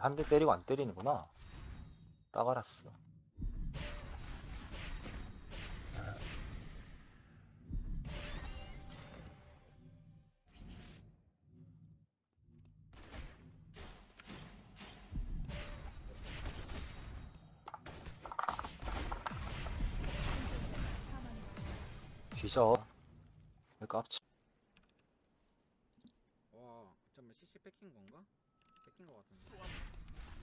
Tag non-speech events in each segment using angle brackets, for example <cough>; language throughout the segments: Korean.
한 대 때리고 안 때리는구나. 딱 알았어. 뒤져. 왜 깝치? 와 잠깐만 CC 뺏긴 건가? 뺏긴 거 같은데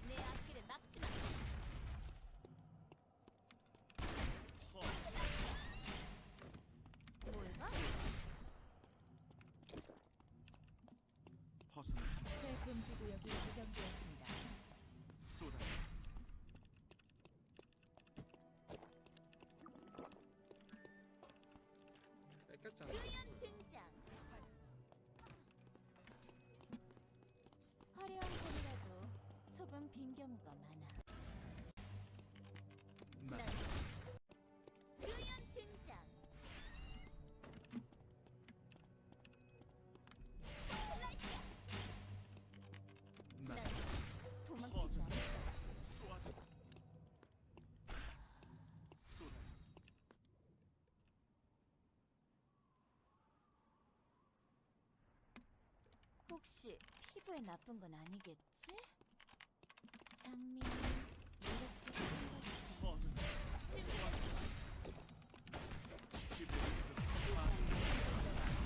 내 앞길에 막지 마. 뭘 봐? 새 금지 구역이 지정되었습니다. 뺏겼잖아 속은 빈 경우가 많아. 난 류연 등장. 라이트야. 난 도망치지 않을 거야. 혹시 피부에 나쁜 건 아니겠지?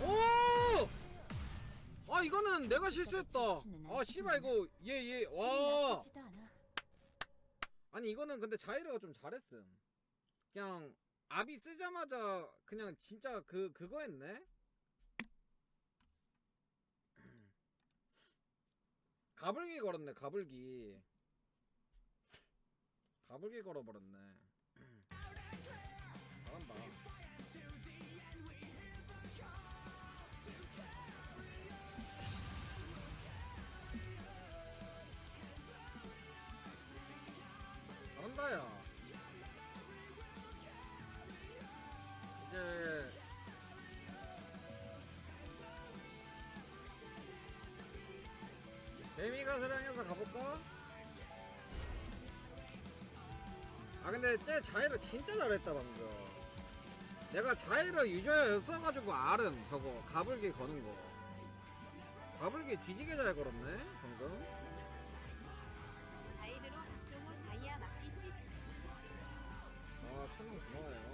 오! 아 이거는 내가 실수했다. 아 씨발 이거. 얘 얘 와. 나쁘지도 않아. 아니 이거는 근데 자이르가 좀 잘했음. 그냥 아비 쓰자마자 그냥 진짜 그 그거 했네? <clears throat> 가불기 걸었네 가불기 가불기 걸어버렸네. 잘한다. 잘한다 야. 이제 개미가 사랑해서 가볼까? 아 근데 쟤 자이로 진짜 잘했다 방금. 내가 자이로 유저야 써가지고 알음 저거. 가불기 거는 거. 가불기 뒤지게 잘 걸었네 방금. 다이르로 박종호 다이아 막기 시. 아 천명 고마워요.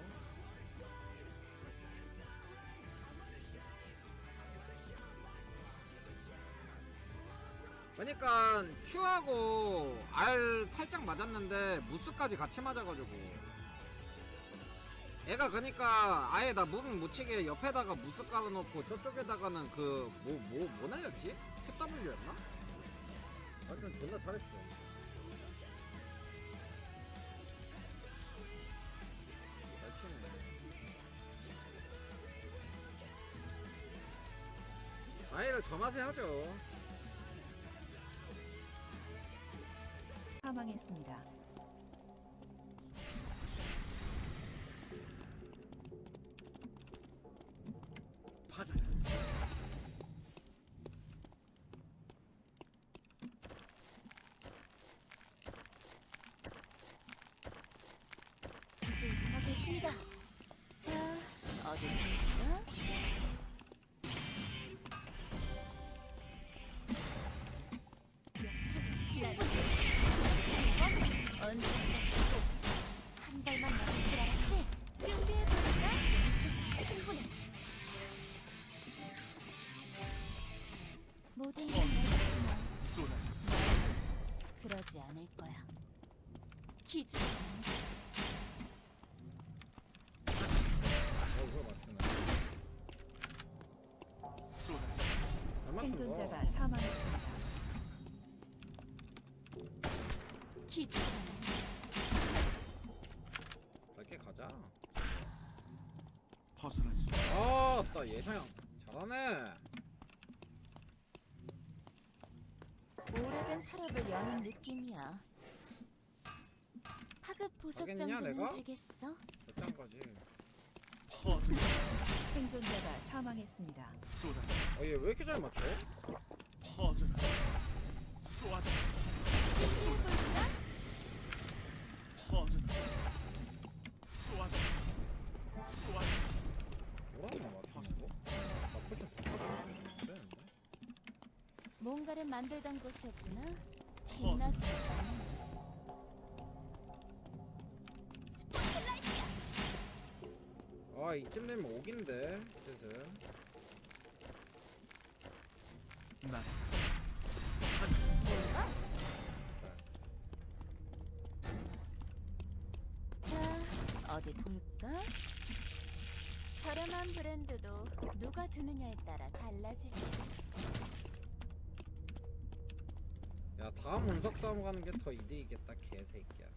그러니까 Q하고 R 살짝 맞았는데 무스까지 같이 맞아가지고 애가 그니까 아예 나 무빙 묻히게 옆에다가 무스 깔아놓고 저쪽에다가는 그 뭐 뭐 뭐 날렸지? QW였나? 완전 존나 잘했어 잘 치네 아이를 저 맛에 하죠 사망했습니다. 이게 힘이다. 자, 어디 기준. 어 그거 맞추네 잘 맞춘 거 생존자가 사망했습니다. 기준. 넓게 가자 벗어날 수 아 나 예상 잘하네 오래된 서랍을 여는 느낌이야. 보석 하겠냐, 정도는 내가? 되겠어? 몇장 거지? 생존자가 사망했습니다. 쏟아 아, 얘 왜 이렇게 잘 맞춰? 퍼져 쏟아 퍼져 쏟아 쏟아 뭐라나 맞추는 거? 나쁠 땐다 빠져야 되는데. 뭔가를 만들던 곳이었구나. 빛나지. 이쯤 되면 오긴데 뜻은 나 자, 어디 볼까? 저렴한 브랜드도 누가 드느냐에 따라 달라지지. 야 다음 운석 싸움 가는 게 더 이득이겠다 개새끼야